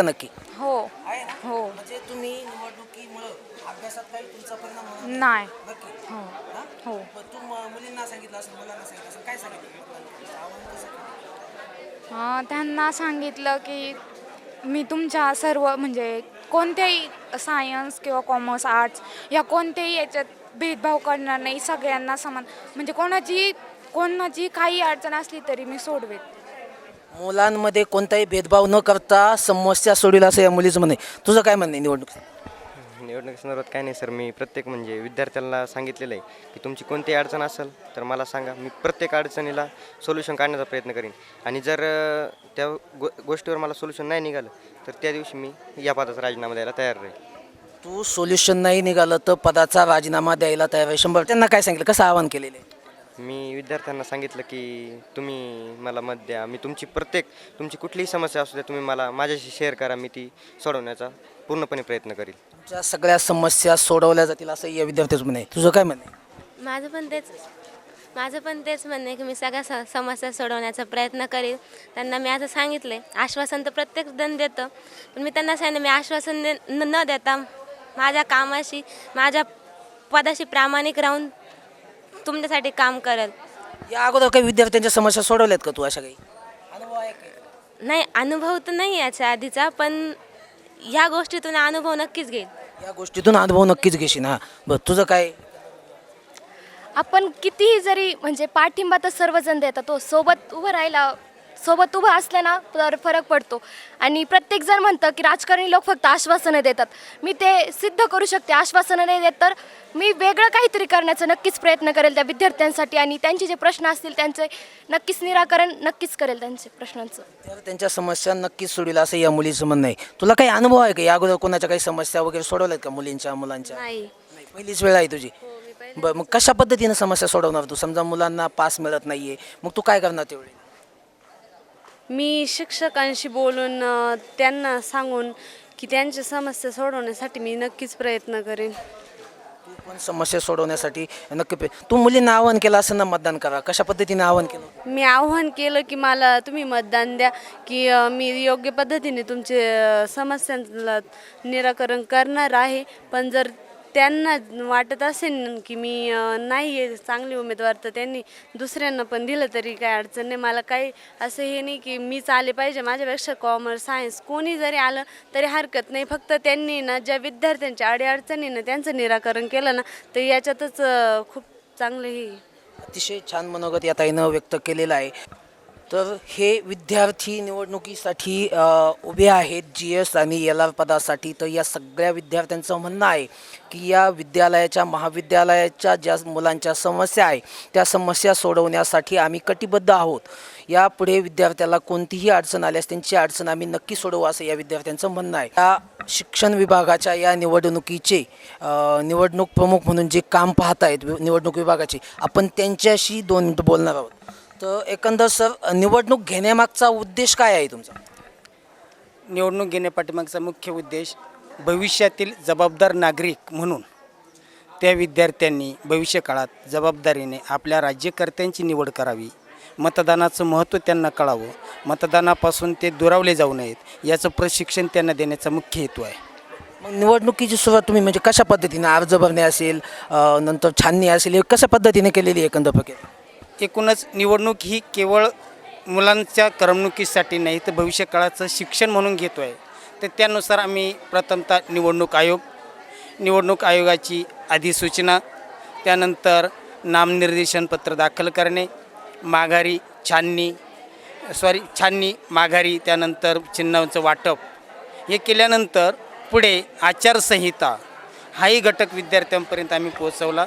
का नक्की. हो. आहे ना? हो. म्हणजे तुम्ही निवडणुकीमुळं अभ्यासात काही तुमचा परिणाम होणार नाही? नाही. नक्की? हो. हा? हो. मग तू म- मुलींना सांगितलं असेल मुलांना सांगितलं असेल काय सांगितलं? मतदान आव्हान कसं केलं? अं, त्यांना सांगितलं की मी तुमच्या सर्व म्हणजे कोणत्याही सायन्स किंवा कॉमर्स आर्ट्स या कोणत्याही याच्यात भेदभाव करणार नाही सगळ्यांना समान. म्हणजे कोणाची कोणाची काही अडचण असली तरी मी सोडवेन मुलांमध्ये कोणताही भेदभाव न करता समस्या सोडविला असं या मुलीचं म्हणणे तुझं काय म्हणणं आहे निवडणूक निवडणुकीसंदर्भात काय नाही सर. मी प्रत्येक म्हणजे विद्यार्थ्यांना सांगितलेलं आहे की तुमची कोणतीही अडचण असेल तर मला सांगा. मी प्रत्येक अडचणीला सोल्युशन काढण्याचा प्रयत्न करीन. आणि जर त्या गो गोष्टीवर मला सोल्युशन नाही निघालं तर त्या दिवशी मी या पदाचा राजीनामा द्यायला तयार राहील. तू सोल्युशन नाही निघालं तर पदाचा राजीनामा द्यायला तयार आहे. शंभर त्यांना काय सांगितलं? कसं आवाहन केलेलं आहे? मी विद्यार्थ्यांना सांगितलं की तुम्ही मला मत द्या. मी तुमची प्रत्येक तुमची कुठलीही समस्या असू द्या तुम्ही मला माझ्याशी शेअर करा मी ती सोडवण्याचा पूर्णपणे प्रयत्न करील. तुमच्या सगळ्या समस्या सोडवल्या जातील असं या विद्यार्थ्याचं म्हणणं आहे. तुझं काय म्हणणं आहे? माझं पण तेच माझं पण तेच म्हणणं आहे की मी सगळ्या स समस्या सोडवण्याचा प्रयत्न करीन त्यांना मी असं सांगितलं आहे आश्वासन तर प्रत्येक जण देतं. पण मी त्यांना सांगितलं मी आश्वासन दे न न देता माझ्या कामाशी माझ्या पदाशी प्रामाणिक राहून तुमच्यासाठी काम करेल. या अगोदर काही विद्यार्थ्यांच्या समस्या सोडवल्यात का तू अशा काही? अनुभव आहे का? नाही अनुभव तर नाही याच्या आधीचा पण ह्या गोष्टीतून अनुभव नक्कीच घेईल. या गोष्टीतून अनुभव नक्कीच घेशील हा. बरं तुझं काय? आपण कितीही जरी म्हणजे पाठिंबा तर सर्वजण देतात तो सोबत उभं राहिला सोबत उभं असलं ना तर फरक पडतो. आणि प्रत्येकजण म्हणतं की राजकारणी लोक फक्त आश्वासनं देतात. मी ते सिद्ध करू शकते आश्वासनं नाही देत तर मी वेगळं काहीतरी करण्याचा नक्कीच प्रयत्न करेल त्या विद्यार्थ्यांसाठी आणि त्यांचे जे प्रश्न असतील त्यांचे नक्कीच निराकरण नक्कीच करेल त्यांचे प्रश्नांचं. तर त्यांच्या समस्या नक्कीच सोडविल असं या मुलीचं म्हणणं आहे. तुला काही अनुभव आहे का? या अगोदर कोणाच्या काही समस्या वगैरे सोडवल्यात का मुलींच्या मुलांच्या? नाही. पहिलीच वेळ आहे तुझी. बरं मग कशा पद्धतीनं समस्या सोडवणार तू? समजा मुलांना पास मिळत नाहीये. मग तू काय करणार तेवढे मी शिक्षकांशी बोलून त्यांना सांगून की त्यांच्या समस्या सोडवण्यासाठी मी नक्कीच प्रयत्न करेन. तू पण समस्या सोडवण्यासाठी नक्की पे- तू मुलींना आवाहन केलं असं ना मतदान करा? कशा पद्धतीने आवाहन केलं? मी आव्हान केलं की मला तुम्ही मतदान द्या की अ, मी योग्य पद्धतीने तुमचे अ, समस्यांना निराकरण करणार आहे. पण जर त्यांना वाटत असेल की मी नाही आहे चांगली उमेदवार तर त्यांनी दुसऱ्यांना पण दिलं तरी काही अडचण नाही. मला काही असं हे नाही की मीच आले पाहिजे. माझ्यापेक्षा कॉमर्स सायन्स कोणी जरी आलं तरी हरकत नाही. फक्त त्यांनी ना ज्या विद्यार्थ्यांच्या अडीअडचणीनं त्यांचं निराकरण केलं ना तर याच्यातच खूप चांगलं हे. अतिशय छान मनोगत या ताईनं व्यक्त केलेलं आहे. तर हे विद्यार्थी निवडणुकीसाठी उभे आहेत जी एस आणि एल आर पदासाठी. तर या सगळ्या विद्यार्थ्यांचं म्हणणं आहे की या विद्यालयाच्या महाविद्यालयाच्या ज्या मुलांच्या समस्या आहे त्या समस्या सोडवण्यासाठी आम्ही कटिबद्ध आहोत. यापुढे विद्यार्थ्याला कोणतीही अडचण आल्यास त्यांची अडचण आम्ही नक्की सोडवू असं या विद्यार्थ्यांचं म्हणणं आहे. या शिक्षण विभागाच्या या निवडणुकीचे निवडणूक प्रमुख म्हणून जे काम पाहत आहेत निवडणूक विभागाचे आपण त्यांच्याशी दोन बोलणार आहोत. तर एकंदर सर निवडणूक घेण्यामागचा उद्देश काय आहे तुमचा? निवडणूक घेण्यापाठीमागचा मुख्य उद्देश भविष्यातील जबाबदार नागरिक म्हणून त्या विद्यार्थ्यांनी भविष्यकाळात जबाबदारीने आपल्या राज्यकर्त्यांची निवड करावी मतदानाचं महत्त्व त्यांना कळावं मतदानापासून ते दुरावले जाऊ नयेत याचं प्रशिक्षण त्यांना देण्याचा मुख्य हेतू आहे. मग निवडणुकीची सुरुवात तुम्ही म्हणजे कशा पद्धतीने? अर्ज भरणे असेल अ, नंतर छाननी असेल हे कशा पद्धतीने केलेली आहे एकंदर प्रक्रिया? एकूणच निवडणूक ही केवळ मुलांच्या करमणुकीसाठी नाही तर भविष्यकाळाचं शिक्षण म्हणून घेतो आहे तर त्यानुसार आम्ही प्रथमतः निवडणूक आयोग निवडणूक आयोगाची अधिसूचना त्यानंतर नामनिर्देशन पत्र दाखल करणे माघारी छाननी सॉरी छाननी माघारी त्यानंतर चिन्हांचं वाटप. हे केल्यानंतर पुढे आचारसंहिता हाही घटक विद्यार्थ्यांपर्यंत आम्ही पोहोचवला.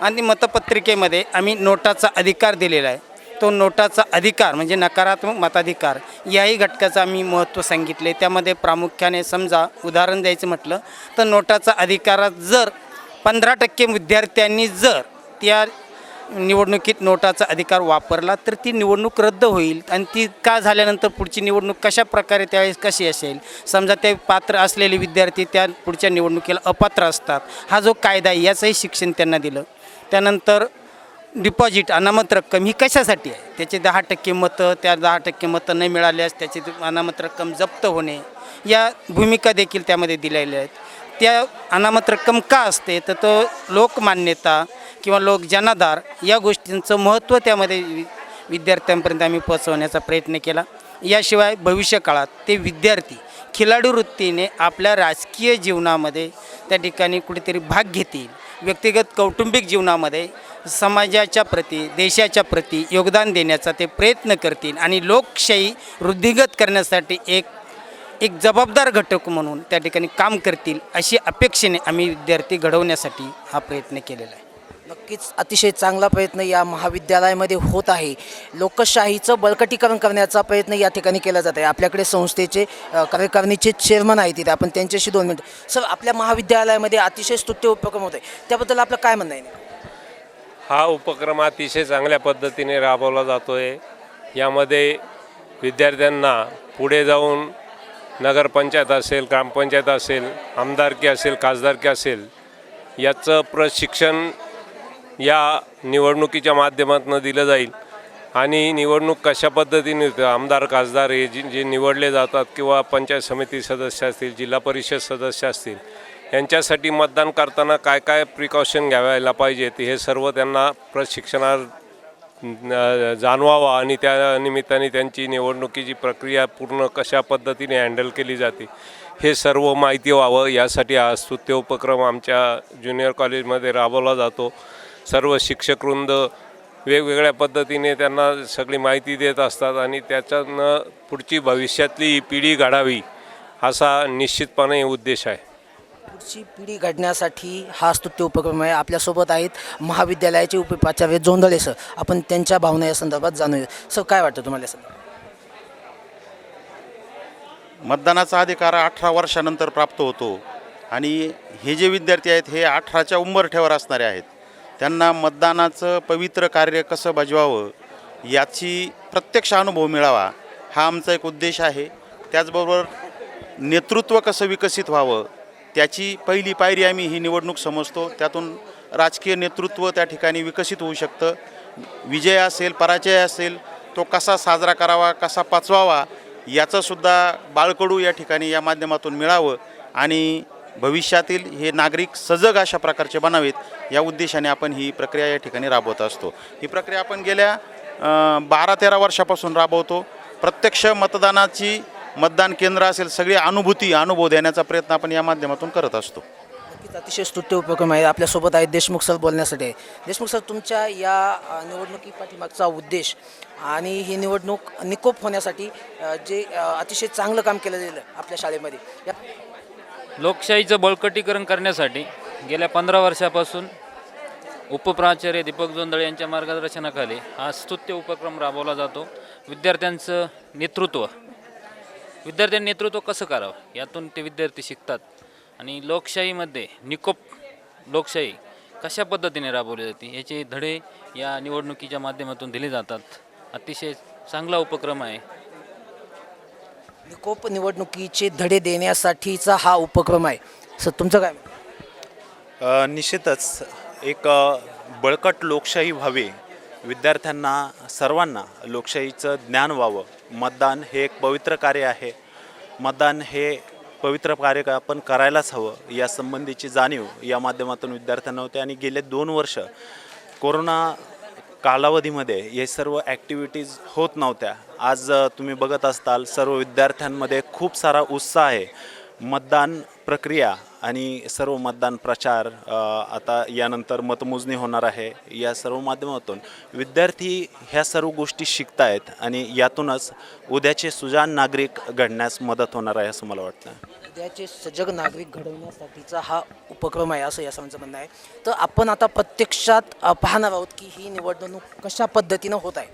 आणि मतपत्रिकेमध्ये आम्ही नोटाचा अधिकार दिलेला आहे. तो नोटाचा अधिकार म्हणजे नकारात्मक मताधिकार याही घटकाचं आम्ही महत्त्व सांगितले. त्यामध्ये प्रामुख्याने समजा उदाहरण द्यायचं म्हटलं तर नोटाचा अधिकारात जर पंधरा टक्के विद्यार्थ्यांनी जर त्या निवडणुकीत नोटाचा अधिकार वापरला तर ती निवडणूक रद्द होईल. आणि ती का झाल्यानंतर पुढची निवडणूक कशा प्रकारे त्यावेळेस कशी असेल? समजा ते पात्र असलेले विद्यार्थी त्या पुढच्या निवडणुकीला अपात्र असतात. हा जो कायदा आहे याचंही शिक्षण त्यांना दिलं. त्यानंतर डिपॉझिट अनामत रक्कम ही कशासाठी आहे? त्याचे दहा टक्के मतं त्या दहा टक्के मतं नाही मिळाल्यास त्याची अनामत रक्कम जप्त होणे या भूमिका देखील त्यामध्ये दिलेल्या आहेत. त्या अनामत रक्कम का असते? तर तो लोकमान्यता किंवा लोक जनाधार या गोष्टींचं महत्त्व त्यामध्ये वि- विद्यार्थ्यांपर्यंत आम्ही पोचवण्याचा प्रयत्न केला. याशिवाय भविष्यकाळात ते विद्यार्थी खिलाडू वृत्तीने आपल्या राजकीय जीवनामध्ये त्या ठिकाणी कुठेतरी भाग घेतील. व्यक्तिगत कौटुंबिक जीवनामध्ये समाजाच्या प्रती देशाच्या प्रती योगदान देण्याचा ते प्रयत्न करतील आणि लोकशाही वृद्धिगत करण्यासाठी एक एक जबाबदार घटक म्हणून त्या ठिकाणी काम करतील अशी अपेक्षेने आम्ही विद्यार्थी घडवण्यासाठी हा प्रयत्न केलेला आहे. नक्कीच अतिशय चांगला प्रयत्न या महाविद्यालयामध्ये होत आहे. लोकशाहीचं बळकटीकरण करण्याचा प्रयत्न या ठिकाणी केला जात आहे. आपल्याकडे संस्थेचे कार्यकारणीचे कार्यकारिणीचे चेअरमन आहेत तिथे आपण त्यांच्याशी दोन मिनिट. सर आपल्या महाविद्यालयामध्ये अतिशय स्तुत्य उपक्रम होत आहे त्याबद्दल आपलं काय म्हणणं आहे हा उपक्रम अतिशय चांगल्या पद्धतीने राबवला जातो आहे यामध्ये विद्यार्थ्यांना पुढे जाऊन नगरपंचायत असेल ग्रामपंचायत असेल आमदारकी असेल खासदारकी असेल याचं प्रशिक्षण या निवडणुकीच्या माध्यमातून दिलं जाईल. आणि निवडणूक कशा पद्धतीने आमदार खासदार हे जे जे निवडले जातात किंवा पंचायत समिती सदस्य असतील जिल्हा परिषद सदस्य असतील यांच्यासाठी मतदान करताना काय काय प्रिकॉशन घ्यावायला पाहिजेत हे सर्व त्यांना प्रशिक्षणात जाणवावा आणि त्या निमित्ताने त्यांची निवडणुकीची प्रक्रिया पूर्ण कशा पद्धतीने हँडल केली जाते हे सर्व माहिती व्हावं. यासाठी हा स्तुत्य उपक्रम आमच्या ज्युनियर कॉलेजमध्ये राबवला जातो. सर्व शिक्षकवृंद वेगवेगळ्या पद्धतीने त्यांना सगळी माहिती देत असतात आणि त्याच्यानं पुढची भविष्यातली पिढी घडावी असा निश्चितपणे उद्देश आहे. पुढची पिढी घडण्यासाठी हा स्तुत्य उपक्रम आहे. आपल्यासोबत आहेत महाविद्यालयाचे उपप्राचार्य जोंधळे सर. आपण त्यांच्या भावना या संदर्भात जाणूया. सर काय वाटतं तुम्हाला संदर्भात? मतदानाचा अधिकार अठरा वर्षानंतर प्राप्त होतो आणि हे जे विद्यार्थी आहेत हे अठराच्या उंबरठ्यावर असणारे आहेत. त्यांना मतदानाचं पवित्र कार्य कसं बजवावं याची प्रत्यक्ष अनुभव मिळावा हा आमचा एक उद्देश आहे. त्याचबरोबर नेतृत्व कसं विकसित व्हावं त्याची पहिली पायरी आम्ही ही निवडणूक समजतो. त्यातून राजकीय नेतृत्व त्या ठिकाणी विकसित होऊ शकतं. विजय असेल पराजय असेल तो कसा साजरा करावा कसा पचवावा याचंसुद्धा बाळकडू या ठिकाणी या माध्यमातून मिळावं. आणि भविष्यातील हे नागरिक सजग अशा प्रकारचे बनावेत या उद्देशाने आपण ही प्रक्रिया या ठिकाणी राबवत असतो. ही प्रक्रिया आपण गेल्या बारा तेरा वर्षापासून राबवतो. प्रत्यक्ष मतदानाची मतदान केंद्र असेल सगळी अनुभूती अनुभव देण्याचा प्रयत्न आपण या माध्यमातून करत असतो. अतिशय स्तुत्य उपक्रम आहे. आपल्यासोबत आहेत देशमुख सर बोलण्यासाठी. आहे देशमुख सर तुमच्या या निवडणुकी पाठीमागचा उद्देश आणि ही निवडणूक निकोप होण्यासाठी जे अतिशय चांगलं काम केलं गेलं आपल्या शाळेमध्ये. या लोकशाहीचं बळकटीकरण करण्यासाठी गेल्या पंधरा वर्षापासून उपप्राचार्य दीपक जोंदळे यांच्या मार्गदर्शनाखाली हा स्तुत्य उपक्रम राबवला जातो. विद्यार्थ्यांचं नेतृत्व. विद्यार्थ्यांनी नेतृत्व कसं करावं? यातून ते विद्यार्थी शिकतात. आणि लोकशाहीमध्ये निकोप लोकशाही कशा पद्धतीने राबवली जाते? याचे धडे या निवडणुकीच्या माध्यमातून दिले जातात. अतिशय चांगला उपक्रम आहे. निकोप निवडणुकीचे धडे देण्यासाठीचा हा उपक्रम आहे. सर तुमचं काय? अ, निश्चितच एक अ, बळकट लोकशाही व्हावी विद्यार्थ्यांना सर्वांना लोकशाहीचं ज्ञान व्हावं. मतदान हे एक पवित्र कार्य आहे. मतदान हे पवित्र कार्य का- आपण करायलाच हवं या संबंधीची जाणीव या माध्यमातून विद्यार्थ्यांना होते. आणि गेले दोन वर्ष कोरोना कालावधीमध्ये हे सर्व ॲक्टिव्हिटीज होत नव्हत्या. आज तुम्ही बघत असताल सर्व विद्यार्थ्यांमध्ये खूप सारा उत्साह आहे. मतदान प्रक्रिया आणि सर्व मतदान प्रचार आता यानंतर मतमोजणी होणार आहे या सर्व माध्यमातून. विद्यार्थी ह्या सर्व गोष्टी शिकतायत आणि यातूनच उद्याचे सुजान नागरिक घडण्यास मदत होणार आहे असं मला वाटतं. उद्याचे सजग नागरिक घडवण्यासाठीचा हा उपक्रम आहे असं या सर्वांचं म्हणणं आहे. तर आपण आता प्रत्यक्षात पाहणार आहोत की ही निवडणूक कशा पद्धतीनं होत आहे.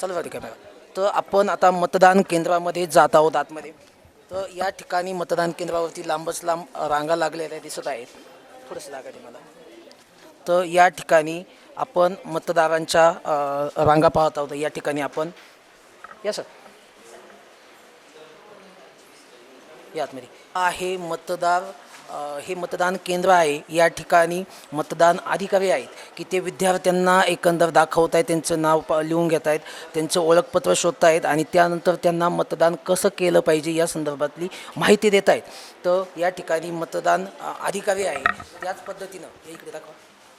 चला बरं कॅमेरा तर आपण आता मतदान केंद्रामध्ये जात आहोत आतमध्ये. तर या ठिकाणी मतदान केंद्रावरती लांबच लांब रांगा लागलेल्या दिसत आहेत. थोडंसं लागा मला. तर या ठिकाणी आपण मतदारांच्या रांगा पाहत आहोत. या ठिकाणी आपण या सर. या आतमध्ये. आहे मतदार हे मतदान केंद्र आहे. या ठिकाणी मतदान अधिकारी आहेत की ते विद्यार्थ्यांना एकंदर दाखवत आहेत त्यांचं नाव प लिहून घेत आहेत त्यांचं ओळखपत्र शोधत आहेत आणि त्यानंतर त्यांना मतदान कसं केलं पाहिजे या संदर्भातली माहिती देत आहेत. तर या ठिकाणी मतदान अधिकारी आहे. त्याच पद्धतीनं हे इकडे दाखवा.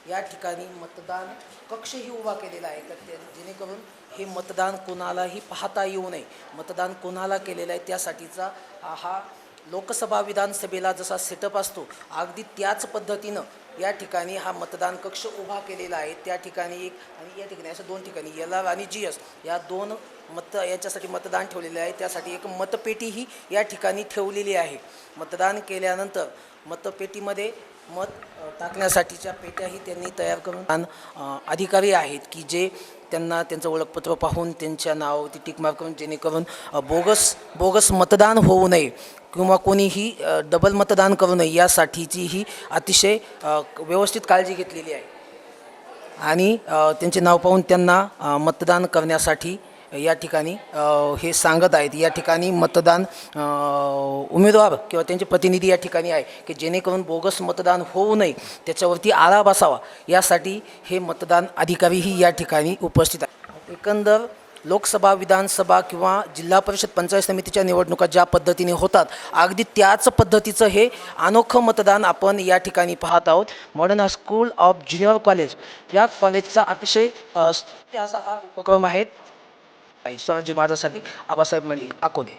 या ठिकाणी मतदान कक्षही उभा केलेला आहे. तर जेणेकरून हे मतदान कोणालाही पाहता येऊ नये. मतदान कोणाला केलेलं आहे त्यासाठीचा हा लोकसभा विधानसभेला जसा सेटअप असतो अगदी त्याच पद्धतीनं या ठिकाणी हा मतदान कक्ष उभा केलेला आहे. त्या ठिकाणी एक आणि या ठिकाणी असं दोन ठिकाणी एल आर आणि जी एस या दोन मत याच्यासाठी मतदान ठेवलेले आहे. त्यासाठी एक मतपेटीही या ठिकाणी ठेवलेली आहे. मतदान केल्यानंतर मतपेटीमध्ये मत टाकण्यासाठीच्या पेट्याही त्यांनी तयार करून अधिकारी आहेत की जे त्यांना त्यांचं ओळखपत्र पाहून त्यांच्या नाव ती टिकमार करून जेणेकरून बोगस बोगस मतदान होऊ नये. किंवा कोणीही डबल मतदान करू नये यासाठीची ही अतिशय व्यवस्थित काळजी घेतलेली आहे. आणि त्यांचे नाव पाहून त्यांना मतदान करण्यासाठी या ठिकाणी हे सांगत आहेत. या ठिकाणी मतदान उमेदवार किंवा त्यांचे प्रतिनिधी या ठिकाणी आहे की जेणेकरून बोगस मतदान होऊ नये त्याच्यावरती आळा बसावा यासाठी हे मतदान अधिकारीही या ठिकाणी उपस्थित आहेत. एकंदर लोकसभा विधानसभा किंवा जिल्हा परिषद पंचायत समितीच्या निवडणुका ज्या पद्धतीने होतात अगदी त्याच पद्धतीचं हे अनोखं मतदान आपण या ठिकाणी पाहत आहोत. Modern school of junior college या कॉलेजचा अतिशय असा हा उपक्रम आहे. माझ्यासाठी आबासाहेब मलिक अकोले.